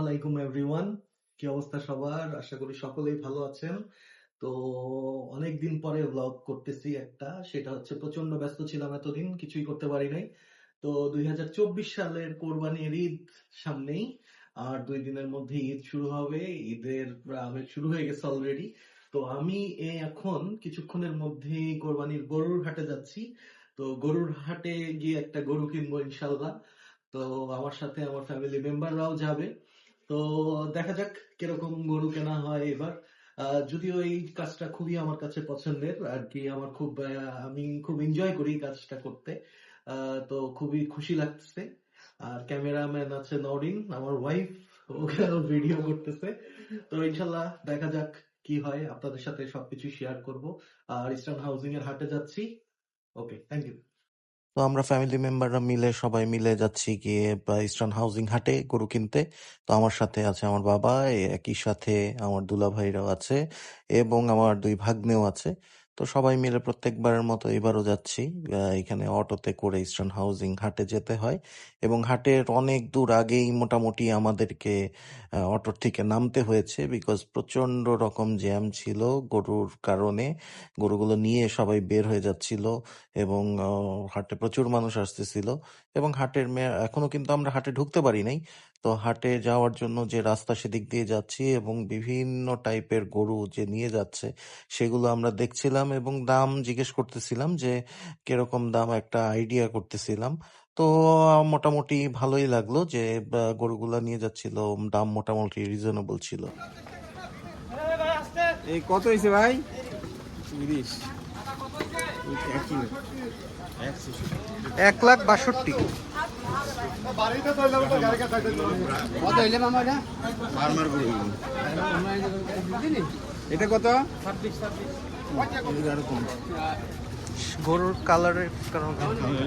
আলাইকুম এভরিওয়ান কি অবস্থা সবার? আশা করি সকলেই ভালো আছেন। তো পরে ব্লগ করতেছি একটা। সেটা হচ্ছে প্রচণ্ড ব্যস্ত ছিলাম এতদিন, কিছুই করতে পারি নাই। তো দুই সালের কোরবানির ঈদ সামনেই, আর দুই দিনের মধ্যে ঈদ শুরু হবে। ঈদের শুরু হয়ে গেছে অলরেডি তো আমি এখন কিছুক্ষণের মধ্যেই কোরবানির গরুর হাটে যাচ্ছি। তো গরুর হাটে গিয়ে একটা গরু কিনবো ইনশাল্লাহ। তো আমার সাথে আমার ফ্যামিলি মেম্বাররাও যাবে। তো দেখা যাক কীরকম গরু কেনা হয় এবার। যদিও এই কাজটা খুবই আমার কাছে পছন্দের, আর কি আমার খুব আমি খুব এনজয় করি কাজটা করতে। তো খুবই খুশি লাগছে। আর ক্যামেরাম্যান আছে নরিন, আমার ওয়াইফ ওখানে ভিডিও করতেছে। তো ইনশাল্লাহ দেখা যাক কি হয়। আপনাদের সাথে সবকিছু শেয়ার করব। আর ইস্টার্ন হাউজিং এর হাটে যাচ্ছি। ওকে থ্যাংক ইউ তো আমরা ফ্যামিলি মেম্বাররা মিলে সবাই মিলে যাচ্ছি গিয়ে ইস্টার্ন হাউজিং হাটে গরু কিনতে। তো আমার সাথে আছে আমার বাবা একই সাথে আমার দুলা ভাইরাও আছে এবং আমার দুই ভাগ্নেও আছে। তো সবাই মিলে প্রত্যেকবারের মতো এবারও যাচ্ছি। এখানে অটোতে করে ইস্টার্ন হাউজিং হাটে যেতে হয় এবং হাটের অনেক দূর আগেই মোটামুটি আমাদেরকে অটোর থেকে নামতে হয়েছে বিকজ প্রচণ্ড রকম জ্যাম ছিল গরুর কারণে। গরুগুলো নিয়ে সবাই বের হয়ে যাচ্ছিল এবং হাটে প্রচুর মানুষ আসতেছিল এবং হাটের এখনও কিন্তু আমরা হাটে ঢুকতে পারি নাই। তো হাটে যাওয়ার জন্য যে রাস্তা সেদিক দিয়ে যাচ্ছি এবং বিভিন্ন টাইপের গরু যে নিয়ে যাচ্ছে সেগুলো আমরা দেখছিলাম এবং দাম জিজ্ঞেস করতেছিলাম যে কীরকম দাম একটা আইডিয়া করতেছিলাম। তো মোটামুটি ভালোই লাগল যে গরুগুলা নিয়ে যাচ্ছিল দাম মোটামুটি রিজনেবল ছিল। এই কত হয়েছে ভাই? তিরিশ। এক লাখ বাষট্টি। এটা? কত আরও কম। গরুর কালারের কারণে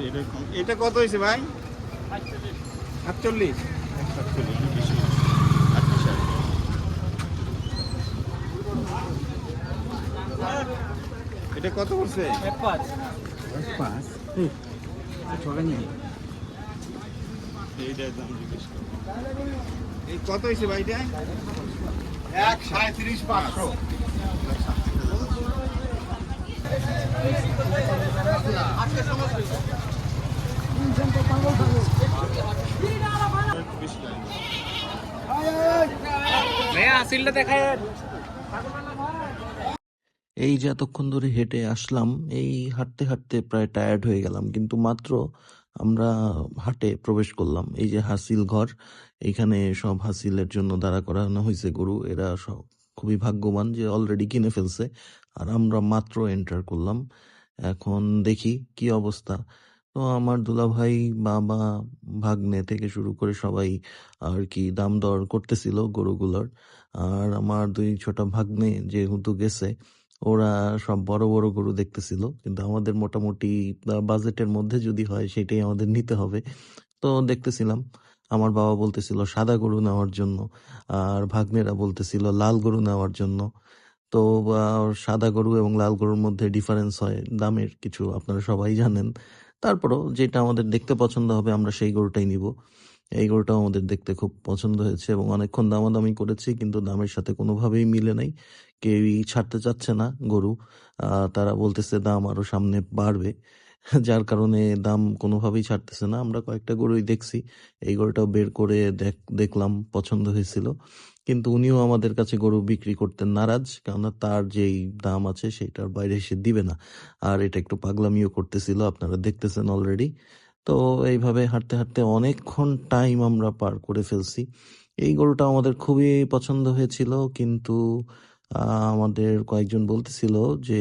এটা এটা কত হয়েছে ভাই? সাতচল্লিশ। এটা কত করছে পাঁচ। পাঁচ ছটা নিয়ে। এইটার দাম জিজ্ঞেস এই কত হয়েছে ভাইটা এক সাঁত্রিশ পাঁচশো। এই যে এতক্ষণ ধরে হেঁটে আসলাম, এই হাঁটতে হাঁটতে প্রায় টায়ার্ড হয়ে গেলাম, কিন্তু মাত্র আমরা হাটে প্রবেশ করলাম। এই যে হাসিল ঘর এইখানে সব হাসিলের জন্য দাঁড়া করানো হয়েছে, গরু। এরা সব খুবই ভাগ্যবান যে অলরেডি কিনে ফেলছে। আর আমরা মাত্র এন্টার করলাম। এখন দেখি কি অবস্থা। তো আমার দুলাভাই বাবা, ভাগ্নে থেকে শুরু করে সবাই আর কি দাম দর করতেছিল গরুগুলোর। আর আমার দুই ছোট ভাগ্নে যেহেতু গেছে, ওরা সব বড় বড় গরু দেখতেছিল। কিন্তু আমাদের মোটামুটি বাজেটের মধ্যে যদি হয়, সেটাই আমাদের নিতে হবে। তো দেখতেছিলাম। আমার বাবা বলতেছিল, সাদা গরু নেওয়ার জন্য। আর ভাগ্নেরা বলতেছিল, লাল গরু নেওয়ার জন্য। তো সাদা গরু এবং লাল গরুর মধ্যে ডিফারেন্স হয়। দামের কিছু আপনারা সবাই জানেন। তারপরও যেটা আমাদের দেখতে পছন্দ হবে, আমরা সেই গরুটাই নিব। এই গরুটাও আমাদের দেখতে খুব পছন্দ হয়েছে এবং অনেকক্ষণ দামাদামি করেছি, কিন্তু দামের সাথে কোনোভাবেই মিলে নাই। কেউই ছাড়তে চাচ্ছে না গরু। তারা বলতেছে, দাম আরও সামনে বাড়বে। যার কারণে দাম কোনোভাবেই ছাড়তেছে না। আমরা কয়েকটা গরুই দেখছি। এই গরুটাও বের করে দেখ- দেখলাম, পছন্দ হয়েছিল। কিন্তু উনিও আমাদের কাছে গরু বিক্রি করতে নারাজ, কেননা তার যেই দাম আছে সেটার বাইরে সে দিবে না। আর এটা একটু পাগলামিও করতেছিল, আপনারা দেখতেছেন অলরেডি তো এইভাবে হাঁটতে হাঁটতে অনেকক্ষণ টাইম আমরা পার করে ফেলছি। এই গরুটা আমাদের খুবই পছন্দ হয়েছিল, কিন্তু আমাদের কয়েকজন বলতেছিল যে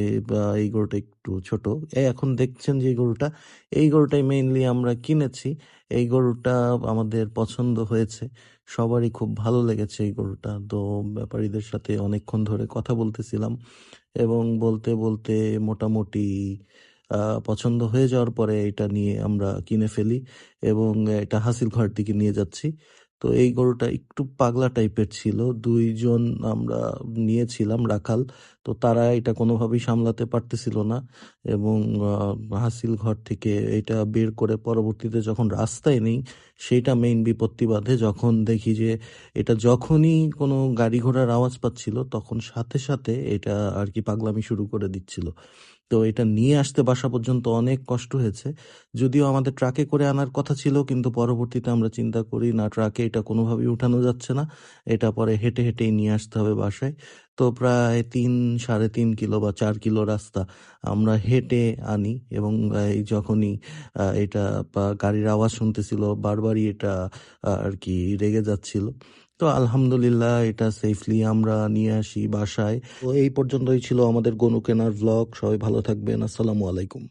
এই গরুটা একটু ছোট। এখন দেখছেন যে গরুটা, এই গরুটাই মেইনলি আমরা কিনেছি। এই গরুটা আমাদের পছন্দ হয়েছে। সবারই খুব ভালো লেগেছে এই গরুটা। তো ব্যাপারীদের সাথে অনেকক্ষণ ধরে কথা বলতেছিলাম এবং বলতে বলতে মোটামুটি পছন্দ হয়ে যাওয়ার পরে এটা নিয়ে আমরা কিনে ফেলি এবং এটা হাসিল ঘর দিকে নিয়ে যাচ্ছি। তো এই গরুটা একটু পাগলা টাইপের ছিল। দুইজন আমরা নিয়েছিলাম, রাখাল। তো তারা এটা কোনোভাবেই সামলাতে পারতেছিল না এবং হাসিল ঘর থেকে এটা বের করে পরবর্তীতে যখন রাস্তায় নেই, সেইটা মেইন বিপত্তি বাধে যখন দেখি যে এটা যখনই কোনো গাড়ি ঘোড়ার আওয়াজ পাচ্ছিল, তখন সাথে সাথে এটা আর কি পাগলামি শুরু করে দিচ্ছিল। তো এটা নিয়ে আসতে বাসা পর্যন্ত অনেক কষ্ট হয়েছে। যদিও আমাদের ট্রাকে করে আনার কথা ছিল, কিন্তু পরবর্তীতে আমরা চিন্তা করি, না, ট্রাকে এটা কোনোভাবেই উঠানো যাচ্ছে না। এটা পরে হেঁটে হেঁটেই নিয়ে আসতে হবে বাসায়। তো প্রায় তিন, সাড়ে তিন কিলো বা চার কিলো রাস্তা আমরা হেঁটে আনি এবং এই যখনই এটা গাড়ির আওয়াজ শুনতেছিল, বারবারই এটা আর কি রেগে যাচ্ছিল। তো আলহামদুলিল্লাহ, এটা সেফলি আমরা নিয়ে আসি বাসায়। তো এই পর্যন্তই ছিল আমাদের গনু কেনার ব্লগ সবাই ভালো থাকবেন। আসসালামু আলাইকুম।